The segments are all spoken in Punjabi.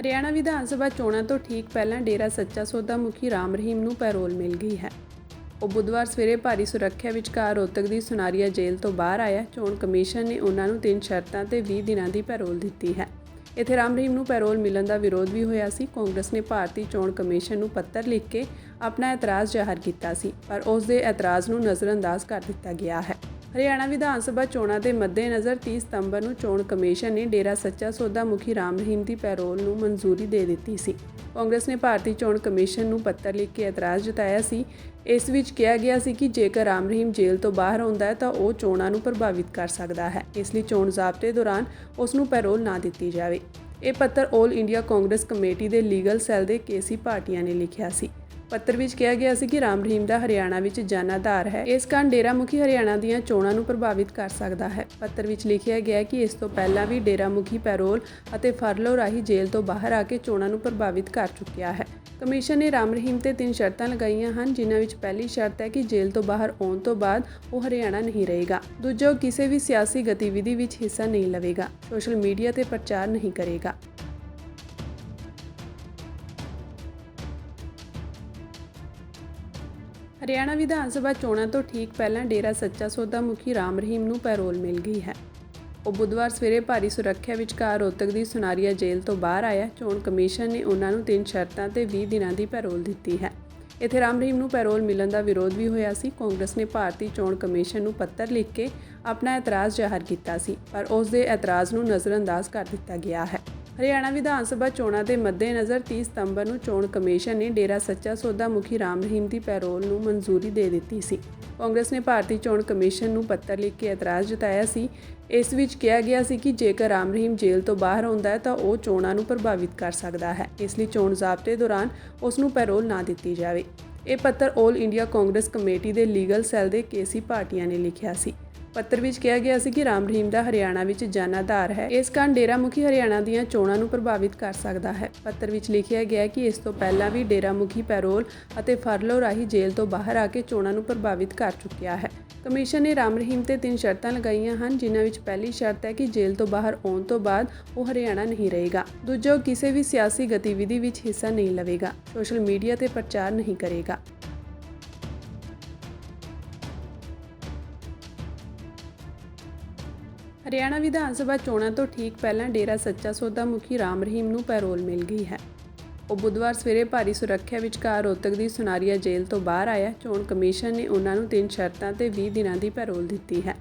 ਹਰਿਆਣਾ ਵਿਧਾਨ ਸਭਾ ਚੋਣਾਂ ਤੋਂ ਠੀਕ ਪਹਿਲਾਂ ਡੇਰਾ ਸੱਚਾ ਸੌਦਾ ਮੁਖੀ ਰਾਮ ਰਹੀਮ ਨੂੰ ਪੈਰੋਲ ਮਿਲ ਗਈ ਹੈ। ਉਹ ਬੁੱਧਵਾਰ ਸਵੇਰੇ ਭਾਰੀ ਸੁਰੱਖਿਆ ਵਿਚਕਾਰ ਰੋਹਤਕ ਦੀ ਸੁਨਾਰੀਆ ਜੇਲ੍ਹ ਤੋਂ ਬਾਹਰ ਆਇਆ। ਚੋਣ ਕਮਿਸ਼ਨ ਨੇ ਉਹਨਾਂ ਨੂੰ ਤਿੰਨ ਸ਼ਰਤਾਂ ਤੇ 20 ਦਿਨਾਂ ਦੀ ਪੈਰੋਲ ਦਿੱਤੀ ਹੈ। ਇੱਥੇ ਰਾਮ ਰਹੀਮ ਨੂੰ ਪੈਰੋਲ ਮਿਲਣ ਦਾ ਵਿਰੋਧ ਵੀ ਹੋਇਆ ਸੀ। ਕਾਂਗਰਸ ਨੇ ਭਾਰਤੀ ਚੋਣ ਕਮਿਸ਼ਨ ਨੂੰ ਪੱਤਰ ਲਿਖ ਕੇ ਆਪਣਾ ਇਤਰਾਜ਼ ਜ਼ਾਹਰ ਕੀਤਾ ਸੀ, ਪਰ ਉਸ ਦੇ ਇਤਰਾਜ਼ ਨੂੰ ਨਜ਼ਰਅੰਦਾਜ਼ ਕਰ ਦਿੱਤਾ ਗਿਆ ਹੈ। ਹਰਿਆਣਾ ਵਿਧਾਨ ਸਭਾ ਚੋਣਾਂ ਦੇ ਮੱਦੇਨਜ਼ਰ 30 ਸਤੰਬਰ ਨੂੰ ਚੋਣ ਕਮਿਸ਼ਨ ਨੇ ਡੇਰਾ ਸੱਚਾ ਸੌਦਾ ਮੁਖੀ ਰਾਮ ਰਹੀਮ ਦੀ ਪੈਰੋਲ ਨੂੰ ਮਨਜ਼ੂਰੀ ਦੇ ਦਿੱਤੀ ਸੀ। ਕਾਂਗਰਸ ਨੇ ਭਾਰਤੀ ਚੋਣ ਕਮਿਸ਼ਨ ਨੂੰ ਪੱਤਰ ਲਿਖ ਕੇ ਇਤਰਾਜ਼ ਜਤਾਇਆ ਸੀ। ਇਸ ਵਿੱਚ ਕਿਹਾ ਗਿਆ ਸੀ ਕਿ ਜੇਕਰ ਰਾਮ ਰਹੀਮ ਜੇਲ੍ਹ ਤੋਂ ਬਾਹਰ ਆਉਂਦਾ ਹੈ ਤਾਂ ਉਹ ਚੋਣਾਂ ਨੂੰ ਪ੍ਰਭਾਵਿਤ ਕਰ ਸਕਦਾ ਹੈ। ਇਸ ਲਈ ਚੋਣ ਜ਼ਾਬਤੇ ਦੌਰਾਨ ਉਸ ਨੂੰ ਪੈਰੋਲ ਨਾ ਦਿੱਤੀ ਜਾਵੇ। ਇਹ ਪੱਤਰ 올 ਇੰਡੀਆ ਕਾਂਗਰਸ ਕਮੇਟੀ ਦੇ ਲੀਗਲ ਸੈੱਲ ਦੇ ਕੇਸੀ ਭਾਟੀਆ ਨੇ ਲਿਖਿਆ ਸੀ। ਪੱਤਰ ਵਿੱਚ ਕਿਹਾ ਗਿਆ ਸੀ ਕਿ ਰਾਮ ਰਹੀਮ ਦਾ ਹਰਿਆਣਾ ਵਿੱਚ ਜਨਾਧਾਰ ਹੈ। ਇਸ ਕਾਰਨ ਡੇਰਾ ਮੁਖੀ ਹਰਿਆਣਾ ਦੀਆਂ ਚੋਣਾਂ ਨੂੰ ਪ੍ਰਭਾਵਿਤ ਕਰ ਸਕਦਾ ਹੈ। ਪੱਤਰ ਵਿੱਚ ਲਿਖਿਆ ਗਿਆ ਕਿ ਇਸ ਤੋਂ ਪਹਿਲਾਂ ਵੀ ਡੇਰਾ ਮੁਖੀ ਪੈਰੋਲ ਅਤੇ ਫਰਲੋ ਰਾਹੀਂ ਜੇਲ੍ਹ ਤੋਂ ਬਾਹਰ ਆ ਕੇ ਚੋਣਾਂ ਨੂੰ ਪ੍ਰਭਾਵਿਤ ਕਰ ਚੁੱਕਿਆ ਹੈ। ਕਮਿਸ਼ਨ ਨੇ ਰਾਮ ਰਹੀਮ ਤੇ ਤਿੰਨ ਸ਼ਰਤਾਂ ਲਗਾਈਆਂ ਹਨ, ਜਿਨ੍ਹਾਂ ਵਿੱਚ ਪਹਿਲੀ ਸ਼ਰਤ ਹੈ ਕਿ ਜੇਲ੍ਹ ਤੋਂ ਬਾਹਰ ਆਉਣ ਤੋਂ ਬਾਅਦ ਉਹ ਹਰਿਆਣਾ ਨਹੀਂ ਰਹੇਗਾ। ਦੂਜਾ, ਉਹ ਕਿਸੇ ਵੀ ਸਿਆਸੀ ਗਤੀਵਿਧੀ ਵਿੱਚ ਹਿੱਸਾ ਨਹੀਂ ਲਵੇਗਾ। ਸੋਸ਼ਲ ਮੀਡੀਆ ਤੇ ਪ੍ਰਚਾਰ ਨਹੀਂ ਕਰੇਗਾ। ਹਰਿਆਣਾ ਵਿਧਾਨ ਸਭਾ ਚੋਣਾਂ ਤੋਂ ਠੀਕ ਪਹਿਲਾਂ ਡੇਰਾ ਸੱਚਾ ਸੌਦਾ ਮੁਖੀ ਰਾਮ ਰਹੀਮ ਨੂੰ ਪੈਰੋਲ ਮਿਲ ਗਈ ਹੈ। ਉਹ ਬੁੱਧਵਾਰ ਸਵੇਰੇ ਭਾਰੀ ਸੁਰੱਖਿਆ ਵਿਚਕਾਰ ਰੋਹਤਕ ਦੀ ਸੁਨਾਰੀਆ ਜੇਲ੍ਹ ਤੋਂ ਬਾਹਰ ਆਇਆ। ਚੋਣ ਕਮਿਸ਼ਨ ਨੇ ਉਹਨਾਂ ਨੂੰ ਤਿੰਨ ਸ਼ਰਤਾਂ ਤੇ 20 ਦਿਨਾਂ ਦੀ ਪੈਰੋਲ ਦਿੱਤੀ ਹੈ। ਇੱਥੇ ਰਾਮ ਰਹੀਮ ਨੂੰ ਪੈਰੋਲ ਮਿਲਣ ਦਾ ਵਿਰੋਧ ਵੀ ਹੋਇਆ ਸੀ। ਕਾਂਗਰਸ ਨੇ ਭਾਰਤੀ ਚੋਣ ਕਮਿਸ਼ਨ ਨੂੰ ਪੱਤਰ ਲਿਖ ਕੇ ਆਪਣਾ ਇਤਰਾਜ਼ ਜ਼ਾਹਰ ਕੀਤਾ ਸੀ, ਪਰ ਉਸ ਦੇ ਇਤਰਾਜ਼ ਨੂੰ ਨਜ਼ਰਅੰਦਾਜ਼ ਕਰ ਦਿੱਤਾ ਗਿਆ ਹੈ। ਹਰਿਆਣਾ ਵਿਧਾਨ ਸਭਾ ਚੋਣਾਂ ਦੇ ਮੱਦੇਨਜ਼ਰ 30 ਸਤੰਬਰ ਨੂੰ ਚੋਣ ਕਮਿਸ਼ਨ ਨੇ ਡੇਰਾ ਸੱਚਾ ਸੌਦਾ ਮੁਖੀ ਰਾਮ ਰਹੀਮ ਦੀ ਪੈਰੋਲ ਨੂੰ ਮਨਜ਼ੂਰੀ ਦੇ ਦਿੱਤੀ ਸੀ। ਕਾਂਗਰਸ ਨੇ ਭਾਰਤੀ ਚੋਣ ਕਮਿਸ਼ਨ ਨੂੰ ਪੱਤਰ ਲਿਖ ਕੇ ਇਤਰਾਜ਼ ਜਤਾਇਆ ਸੀ। ਇਸ ਵਿੱਚ ਕਿਹਾ ਗਿਆ ਸੀ ਕਿ ਜੇਕਰ ਰਾਮ ਰਹੀਮ ਜੇਲ੍ਹ ਤੋਂ ਬਾਹਰ ਆਉਂਦਾ ਹੈ ਤਾਂ ਉਹ ਚੋਣਾਂ ਨੂੰ ਪ੍ਰਭਾਵਿਤ ਕਰ ਸਕਦਾ ਹੈ। ਇਸ ਲਈ ਚੋਣ ਜ਼ਾਬਤੇ ਦੌਰਾਨ ਉਸ ਨੂੰ ਪੈਰੋਲ ਨਾ ਦਿੱਤੀ ਜਾਵੇ। ਇਹ ਪੱਤਰ 올 ਇੰਡੀਆ ਕਾਂਗਰਸ ਕਮੇਟੀ ਦੇ ਲੀਗਲ ਸੈੱਲ ਦੇ ਕੇਸੀ ਭਾਟੀਆ ਨੇ ਲਿਖਿਆ ਸੀ। ਪੱਤਰ ਵਿੱਚ ਕਿਹਾ ਗਿਆ ਸੀ ਕਿ ਰਾਮ ਰਹੀਮ ਦਾ ਹਰਿਆਣਾ ਵਿੱਚ ਜਨਾਧਾਰ ਹੈ। ਇਸ ਕਾਰਨ ਡੇਰਾ ਮੁਖੀ ਹਰਿਆਣਾ ਦੀਆਂ ਚੋਣਾਂ ਨੂੰ ਪ੍ਰਭਾਵਿਤ ਕਰ ਸਕਦਾ ਹੈ। ਪੱਤਰ ਵਿੱਚ ਲਿਖਿਆ ਗਿਆ ਕਿ ਇਸ ਤੋਂ ਪਹਿਲਾਂ ਵੀ ਡੇਰਾ ਮੁਖੀ ਪੈਰੋਲ ਅਤੇ ਫਰਲੋ ਰਾਹੀਂ ਜੇਲ੍ਹ ਤੋਂ ਬਾਹਰ ਆ ਕੇ ਚੋਣਾਂ ਨੂੰ ਪ੍ਰਭਾਵਿਤ ਕਰ ਚੁੱਕਿਆ ਹੈ। ਕਮਿਸ਼ਨ ਨੇ ਰਾਮ ਰਹੀਮ ਤੇ ਤਿੰਨ ਸ਼ਰਤਾਂ ਲਗਾਈਆਂ ਹਨ, ਜਿਨ੍ਹਾਂ ਵਿੱਚ ਪਹਿਲੀ ਸ਼ਰਤ ਹੈ ਕਿ ਜੇਲ੍ਹ ਤੋਂ ਬਾਹਰ ਆਉਣ ਤੋਂ ਬਾਅਦ ਉਹ ਹਰਿਆਣਾ ਨਹੀਂ ਰਹੇਗਾ। ਦੂਜਾ ਉਹ ਕਿਸੇ ਵੀ ਸਿਆਸੀ ਗਤੀਵਿਧੀ ਵਿੱਚ ਹਿੱਸਾ ਨਹੀਂ ਲਵੇਗਾ। ਸੋਸ਼ਲ ਮੀਡੀਆ ਤੇ ਪ੍ਰਚਾਰ ਨਹੀਂ ਕਰੇਗਾ। ਹਰਿਆਣਾ ਵਿਧਾਨ ਸਭਾ ਚੋਣਾਂ ਤੋਂ ਠੀਕ ਪਹਿਲਾਂ ਡੇਰਾ ਸੱਚਾ ਸੌਦਾ ਮੁਖੀ ਰਾਮ ਰਹੀਮ ਨੂੰ ਪੈਰੋਲ ਮਿਲ ਗਈ ਹੈ। ਉਹ ਬੁੱਧਵਾਰ ਸਵੇਰੇ ਭਾਰੀ ਸੁਰੱਖਿਆ ਵਿਚਕਾਰ ਰੋਹਤਕ ਦੀ ਸੁਨਾਰੀਆ ਜੇਲ੍ਹ ਤੋਂ ਬਾਹਰ ਆਇਆ। ਚੋਣ ਕਮਿਸ਼ਨ ਨੇ ਉਹਨਾਂ ਨੂੰ ਤਿੰਨ ਸ਼ਰਤਾਂ ਤੇ 20 ਦਿਨਾਂ ਦੀ ਪੈਰੋਲ ਦਿੱਤੀ ਹੈ।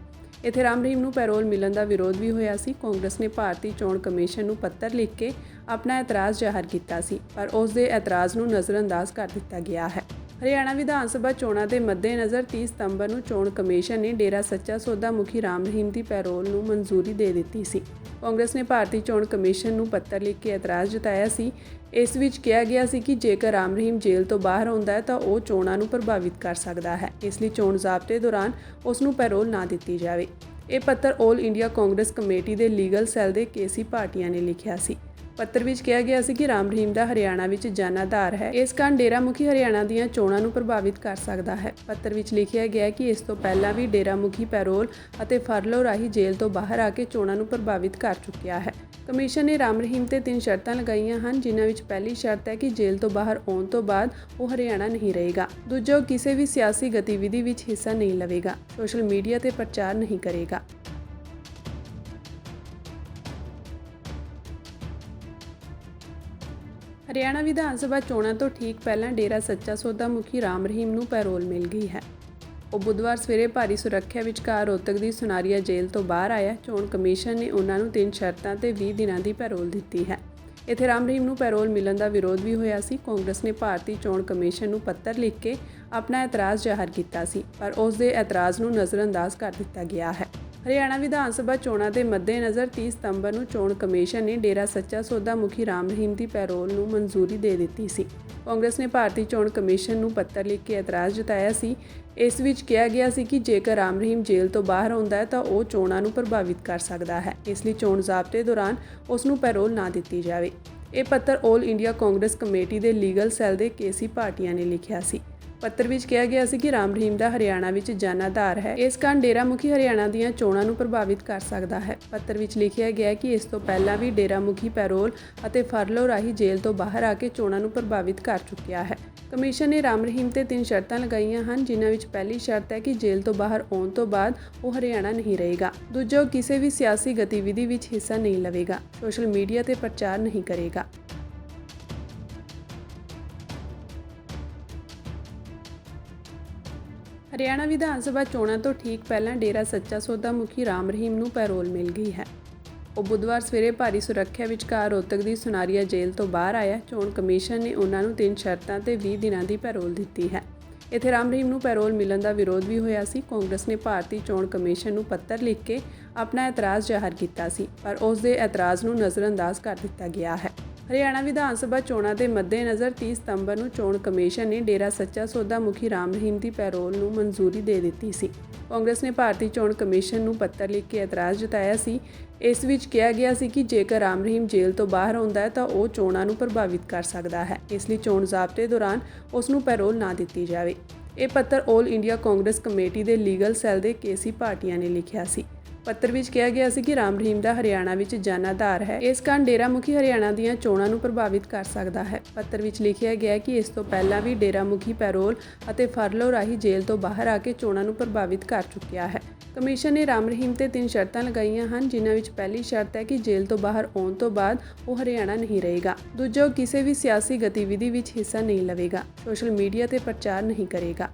ਇੱਥੇ ਰਾਮ ਰਹੀਮ ਨੂੰ ਪੈਰੋਲ ਮਿਲਣ ਦਾ ਵਿਰੋਧ ਵੀ ਹੋਇਆ ਸੀ। ਕਾਂਗਰਸ ਨੇ ਭਾਰਤੀ ਚੋਣ ਕਮਿਸ਼ਨ ਨੂੰ ਪੱਤਰ ਲਿਖ ਕੇ ਆਪਣਾ ਇਤਰਾਜ਼ ਜ਼ਾਹਰ ਕੀਤਾ ਸੀ, ਪਰ ਉਸ ਦੇ ਇਤਰਾਜ਼ ਨੂੰ ਨਜ਼ਰਅੰਦਾਜ਼ ਕਰ ਦਿੱਤਾ ਗਿਆ ਹੈ। ਹਰਿਆਣਾ ਵਿਧਾਨ ਸਭਾ ਚੋਣਾਂ ਦੇ ਮੱਦੇਨਜ਼ਰ 30 ਸਤੰਬਰ ਨੂੰ ਚੋਣ ਕਮਿਸ਼ਨ ਨੇ ਡੇਰਾ ਸੱਚਾ ਸੌਦਾ ਮੁਖੀ ਰਾਮ ਰਹੀਮ ਦੀ ਪੈਰੋਲ ਨੂੰ ਮਨਜ਼ੂਰੀ ਦੇ ਦਿੱਤੀ ਸੀ। ਕਾਂਗਰਸ ਨੇ ਭਾਰਤੀ ਚੋਣ ਕਮਿਸ਼ਨ ਨੂੰ ਪੱਤਰ ਲਿਖ ਕੇ ਇਤਰਾਜ਼ ਜਤਾਇਆ ਸੀ। ਇਸ ਵਿੱਚ ਕਿਹਾ ਗਿਆ ਸੀ ਕਿ ਜੇਕਰ ਰਾਮ ਰਹੀਮ ਜੇਲ੍ਹ ਤੋਂ ਬਾਹਰ ਆਉਂਦਾ ਹੈ ਤਾਂ ਉਹ ਚੋਣਾਂ ਨੂੰ ਪ੍ਰਭਾਵਿਤ ਕਰ ਸਕਦਾ ਹੈ। ਇਸ ਲਈ ਚੋਣ ਜ਼ਾਬਤੇ ਦੌਰਾਨ ਉਸ ਨੂੰ ਪੈਰੋਲ ਨਾ ਦਿੱਤੀ ਜਾਵੇ। ਇਹ ਪੱਤਰ 올 ਇੰਡੀਆ ਕਾਂਗਰਸ ਕਮੇਟੀ ਦੇ ਲੀਗਲ ਸੈੱਲ ਦੇ ਕੇਸੀ ਭਾਟੀਆ ਨੇ ਲਿਖਿਆ ਸੀ। ਪੱਤਰ ਵਿੱਚ ਕਿਹਾ ਗਿਆ ਸੀ ਕਿ ਰਾਮ ਰਹੀਮ ਦਾ ਹਰਿਆਣਾ ਵਿੱਚ ਜਨਾਧਾਰ ਹੈ। ਇਸ ਕਾਰਨ ਡੇਰਾ ਮੁਖੀ ਹਰਿਆਣਾ ਦੀਆਂ ਚੋਣਾਂ ਨੂੰ ਪ੍ਰਭਾਵਿਤ ਕਰ ਸਕਦਾ ਹੈ। ਪੱਤਰ ਵਿੱਚ ਲਿਖਿਆ ਗਿਆ ਕਿ ਇਸ ਤੋਂ ਪਹਿਲਾਂ ਵੀ ਡੇਰਾ ਮੁਖੀ ਪੈਰੋਲ ਅਤੇ ਫਰਲੋ ਰਾਹੀਂ ਜੇਲ੍ਹ ਤੋਂ ਬਾਹਰ ਆ ਕੇ ਚੋਣਾਂ ਨੂੰ ਪ੍ਰਭਾਵਿਤ ਕਰ ਚੁੱਕਿਆ ਹੈ। ਕਮਿਸ਼ਨ ਨੇ ਰਾਮ ਰਹੀਮ ਤੇ ਤਿੰਨ ਸ਼ਰਤਾਂ ਲਗਾਈਆਂ ਹਨ, ਜਿਨ੍ਹਾਂ ਵਿੱਚ ਪਹਿਲੀ ਸ਼ਰਤ ਹੈ ਕਿ ਜੇਲ੍ਹ ਤੋਂ ਬਾਹਰ ਆਉਣ ਤੋਂ ਬਾਅਦ ਉਹ ਹਰਿਆਣਾ ਨਹੀਂ ਰਹੇਗਾ। ਦੂਜਾ ਉਹ ਕਿਸੇ ਵੀ ਸਿਆਸੀ ਗਤੀਵਿਧੀ ਵਿੱਚ ਹਿੱਸਾ ਨਹੀਂ ਲਵੇਗਾ, ਸੋਸ਼ਲ ਮੀਡੀਆ ਤੇ ਪ੍ਰਚਾਰ ਨਹੀਂ ਕਰੇਗਾ। ਹਰਿਆਣਾ ਵਿਧਾਨ ਸਭਾ ਚੋਣਾਂ ਤੋਂ ਠੀਕ ਪਹਿਲਾਂ ਡੇਰਾ ਸੱਚਾ ਸੌਦਾ ਮੁਖੀ ਰਾਮ ਰਹੀਮ ਨੂੰ ਪੈਰੋਲ ਮਿਲ ਗਈ ਹੈ। ਉਹ ਬੁੱਧਵਾਰ ਸਵੇਰੇ ਭਾਰੀ ਸੁਰੱਖਿਆ ਵਿਚਕਾਰ ਰੋਹਤਕ ਦੀ ਸੁਨਾਰੀਆ ਜੇਲ੍ਹ ਤੋਂ ਬਾਹਰ ਆਇਆ। ਚੋਣ ਕਮਿਸ਼ਨ ਨੇ ਉਹਨਾਂ ਨੂੰ ਤਿੰਨ ਸ਼ਰਤਾਂ ਤੇ 20 ਦਿਨਾਂ ਦੀ ਪੈਰੋਲ ਦਿੱਤੀ ਹੈ। ਇੱਥੇ ਰਾਮ ਰਹੀਮ ਨੂੰ ਪੈਰੋਲ ਮਿਲਣ ਦਾ ਵਿਰੋਧ ਵੀ ਹੋਇਆ ਸੀ। ਕਾਂਗਰਸ ਨੇ ਭਾਰਤੀ ਚੋਣ ਕਮਿਸ਼ਨ ਨੂੰ ਪੱਤਰ ਲਿਖ ਕੇ ਆਪਣਾ ਇਤਰਾਜ਼ ਜ਼ਾਹਰ ਕੀਤਾ ਸੀ, ਪਰ ਉਸ ਦੇ ਇਤਰਾਜ਼ ਨੂੰ ਨਜ਼ਰਅੰਦਾਜ਼ ਕਰ ਦਿੱਤਾ ਗਿਆ ਹੈ। ਹਰਿਆਣਾ ਵਿਧਾਨ ਸਭਾ ਚੋਣਾਂ ਦੇ ਮੱਦੇਨਜ਼ਰ 30 ਸਤੰਬਰ ਨੂੰ ਚੋਣ ਕਮਿਸ਼ਨ ਨੇ ਡੇਰਾ ਸੱਚਾ ਸੌਦਾ ਮੁਖੀ ਰਾਮ ਰਹੀਮ ਦੀ ਪੈਰੋਲ ਨੂੰ ਮਨਜ਼ੂਰੀ ਦੇ ਦਿੱਤੀ ਸੀ। ਕਾਂਗਰਸ ਨੇ ਭਾਰਤੀ ਚੋਣ ਕਮਿਸ਼ਨ ਨੂੰ ਪੱਤਰ ਲਿਖ ਕੇ ਇਤਰਾਜ਼ ਜਤਾਇਆ ਸੀ। ਇਸ ਵਿੱਚ ਕਿਹਾ ਗਿਆ ਸੀ ਕਿ ਜੇਕਰ ਰਾਮ ਰਹੀਮ ਜੇਲ੍ਹ ਤੋਂ ਬਾਹਰ ਆਉਂਦਾ ਹੈ ਤਾਂ ਉਹ ਚੋਣਾਂ ਨੂੰ ਪ੍ਰਭਾਵਿਤ ਕਰ ਸਕਦਾ ਹੈ। ਇਸ ਲਈ ਚੋਣ ਜ਼ਾਬਤੇ ਦੌਰਾਨ ਉਸ ਨੂੰ ਪੈਰੋਲ ਨਾ ਦਿੱਤੀ ਜਾਵੇ। ਇਹ ਪੱਤਰ 올 ਇੰਡੀਆ ਕਾਂਗਰਸ ਕਮੇਟੀ ਦੇ ਲੀਗਲ ਸੈੱਲ ਦੇ ਕੇਸੀ ਭਾਟੀਆ ਨੇ ਲਿਖਿਆ ਸੀ। ਪੱਤਰ ਵਿੱਚ ਕਿਹਾ ਗਿਆ ਸੀ ਕਿ ਰਾਮ ਰਹੀਮ ਦਾ ਹਰਿਆਣਾ ਵਿੱਚ ਜਾਨਾਦਾਰ ਹੈ। ਇਸ ਕਾਰਨ ਡੇਰਾ ਮੁਖੀ ਹਰਿਆਣਾ ਦੀਆਂ ਚੋਣਾਂ ਨੂੰ ਪ੍ਰਭਾਵਿਤ ਕਰ ਸਕਦਾ ਹੈ। ਪੱਤਰ ਵਿੱਚ ਲਿਖਿਆ ਗਿਆ ਕਿ ਇਸ ਤੋਂ ਪਹਿਲਾਂ ਵੀ ਡੇਰਾ ਮੁਖੀ ਪੈਰੋਲ ਅਤੇ ਫਰਲੋ ਰਾਹੀਂ ਜੇਲ੍ਹ ਤੋਂ ਬਾਹਰ ਆ ਕੇ ਚੋਣਾਂ ਨੂੰ ਪ੍ਰਭਾਵਿਤ ਕਰ ਚੁੱਕਿਆ ਹੈ। ਕਮਿਸ਼ਨ ਨੇ ਰਾਮ ਰਹੀਮ ਤੇ ਤਿੰਨ ਸ਼ਰਤਾਂ ਲਗਾਈਆਂ ਹਨ, ਜਿਨ੍ਹਾਂ ਵਿੱਚ ਪਹਿਲੀ ਸ਼ਰਤ ਹੈ ਕਿ ਜੇਲ੍ਹ ਤੋਂ ਬਾਹਰ ਆਉਣ ਤੋਂ ਬਾਅਦ ਉਹ ਹਰਿਆਣਾ ਨਹੀਂ ਰਹੇਗਾ। ਦੂਜਾ ਉਹ ਕਿਸੇ ਵੀ ਸਿਆਸੀ ਗਤੀਵਿਧੀ ਵਿੱਚ ਹਿੱਸਾ ਨਹੀਂ ਲਵੇਗਾ, ਸੋਸ਼ਲ ਮੀਡੀਆ ਤੇ ਪ੍ਰਚਾਰ ਨਹੀਂ ਕਰੇਗਾ। ਹਰਿਆਣਾ ਵਿਧਾਨ ਸਭਾ ਚੋਣਾਂ ਤੋਂ ਠੀਕ ਪਹਿਲਾਂ ਡੇਰਾ ਸੱਚਾ ਸੌਦਾ ਮੁਖੀ ਰਾਮ ਰਹੀਮ ਨੂੰ ਪੈਰੋਲ ਮਿਲ ਗਈ ਹੈ। ਉਹ ਬੁੱਧਵਾਰ ਸਵੇਰੇ ਭਾਰੀ ਸੁਰੱਖਿਆ ਵਿਚਕਾਰ ਰੋਹਤਕ ਦੀ ਸੁਨਾਰੀਆ ਜੇਲ੍ਹ ਤੋਂ ਬਾਹਰ ਆਇਆ। ਚੋਣ ਕਮਿਸ਼ਨ ਨੇ ਉਹਨਾਂ ਨੂੰ ਤਿੰਨ ਸ਼ਰਤਾਂ ਤੇ 20 ਦਿਨਾਂ ਦੀ ਪੈਰੋਲ ਦਿੱਤੀ ਹੈ। ਇੱਥੇ ਰਾਮ ਰਹੀਮ ਨੂੰ ਪੈਰੋਲ ਮਿਲਣ ਦਾ ਵਿਰੋਧ ਵੀ ਹੋਇਆ ਸੀ। ਕਾਂਗਰਸ ਨੇ ਭਾਰਤੀ ਚੋਣ ਕਮਿਸ਼ਨ ਨੂੰ ਪੱਤਰ ਲਿਖ ਕੇ ਆਪਣਾ ਇਤਰਾਜ਼ ਜ਼ਾਹਰ ਕੀਤਾ ਸੀ, ਪਰ ਉਸ ਦੇ ਇਤਰਾਜ਼ ਨੂੰ ਨਜ਼ਰਅੰਦਾਜ਼ ਕਰ ਦਿੱਤਾ ਗਿਆ ਹੈ। ਹਰਿਆਣਾ ਵਿਧਾਨ ਸਭਾ ਚੋਣਾਂ ਦੇ ਮੱਦੇਨਜ਼ਰ 30 ਸਤੰਬਰ ਨੂੰ ਚੋਣ ਕਮਿਸ਼ਨ ਨੇ ਡੇਰਾ ਸੱਚਾ ਸੌਦਾ ਮੁਖੀ ਰਾਮ ਰਹੀਮ ਦੀ ਪੈਰੋਲ ਨੂੰ ਮਨਜ਼ੂਰੀ ਦੇ ਦਿੱਤੀ ਸੀ। ਕਾਂਗਰਸ ਨੇ ਭਾਰਤੀ ਚੋਣ ਕਮਿਸ਼ਨ ਨੂੰ ਪੱਤਰ ਲਿਖ ਕੇ ਇਤਰਾਜ਼ ਜਤਾਇਆ ਸੀ। ਇਸ ਵਿੱਚ ਕਿਹਾ ਗਿਆ ਸੀ ਕਿ ਜੇਕਰ ਰਾਮ ਰਹੀਮ ਜੇਲ੍ਹ ਤੋਂ ਬਾਹਰ ਆਉਂਦਾ ਹੈ ਤਾਂ ਉਹ ਚੋਣਾਂ ਨੂੰ ਪ੍ਰਭਾਵਿਤ ਕਰ ਸਕਦਾ ਹੈ। ਇਸ ਲਈ ਚੋਣ ਜ਼ਾਬਤੇ ਦੌਰਾਨ ਉਸ ਨੂੰ ਪੈਰੋਲ ਨਾ ਦਿੱਤੀ ਜਾਵੇ। ਇਹ ਪੱਤਰ 올 ਇੰਡੀਆ ਕਾਂਗਰਸ ਕਮੇਟੀ ਦੇ ਲੀਗਲ ਸੈੱਲ ਦੇ ਕੇਸੀ ਭਾਟੀਆ ਨੇ ਲਿਖਿਆ ਸੀ। ਪੱਤਰ ਵਿੱਚ ਕਿਹਾ ਗਿਆ ਸੀ ਕਿ ਰਾਮ ਰਹੀਮ ਦਾ ਹਰਿਆਣਾ ਵਿੱਚ ਜਾਨਾਦਾਰ ਹੈ। ਇਸ ਕਾਰਨ ਡੇਰਾ ਮੁਖੀ ਹਰਿਆਣਾ ਦੀਆਂ ਚੋਣਾਂ ਨੂੰ ਪ੍ਰਭਾਵਿਤ ਕਰ ਸਕਦਾ ਹੈ। ਪੱਤਰ ਵਿੱਚ ਲਿਖਿਆ ਗਿਆ ਕਿ ਇਸ ਤੋਂ ਪਹਿਲਾਂ ਵੀ ਡੇਰਾ ਮੁਖੀ ਪੈਰੋਲ ਅਤੇ ਫਰਲੋ ਰਾਹੀਂ ਜੇਲ੍ਹ ਤੋਂ ਬਾਹਰ ਆ ਕੇ ਚੋਣਾਂ ਨੂੰ ਪ੍ਰਭਾਵਿਤ ਕਰ ਚੁੱਕਿਆ ਹੈ। ਕਮਿਸ਼ਨ ਨੇ ਰਾਮ ਰਹੀਮ ਤੇ ਤਿੰਨ ਸ਼ਰਤਾਂ ਲਗਾਈਆਂ ਹਨ, ਜਿਨ੍ਹਾਂ ਵਿੱਚ ਪਹਿਲੀ ਸ਼ਰਤ ਹੈ ਕਿ ਜੇਲ੍ਹ ਤੋਂ ਬਾਹਰ ਆਉਣ ਤੋਂ ਬਾਅਦ ਉਹ ਹਰਿਆਣਾ ਨਹੀਂ ਰਹੇਗਾ। ਦੂਜਾ, ਉਹ ਕਿਸੇ ਵੀ ਸਿਆਸੀ ਗਤੀਵਿਧੀ ਵਿੱਚ ਹਿੱਸਾ ਨਹੀਂ ਲਵੇਗਾ। ਸੋਸ਼ਲ ਮੀਡੀਆ ਤੇ ਪ੍ਰਚਾਰ ਨਹੀਂ ਕਰੇਗਾ।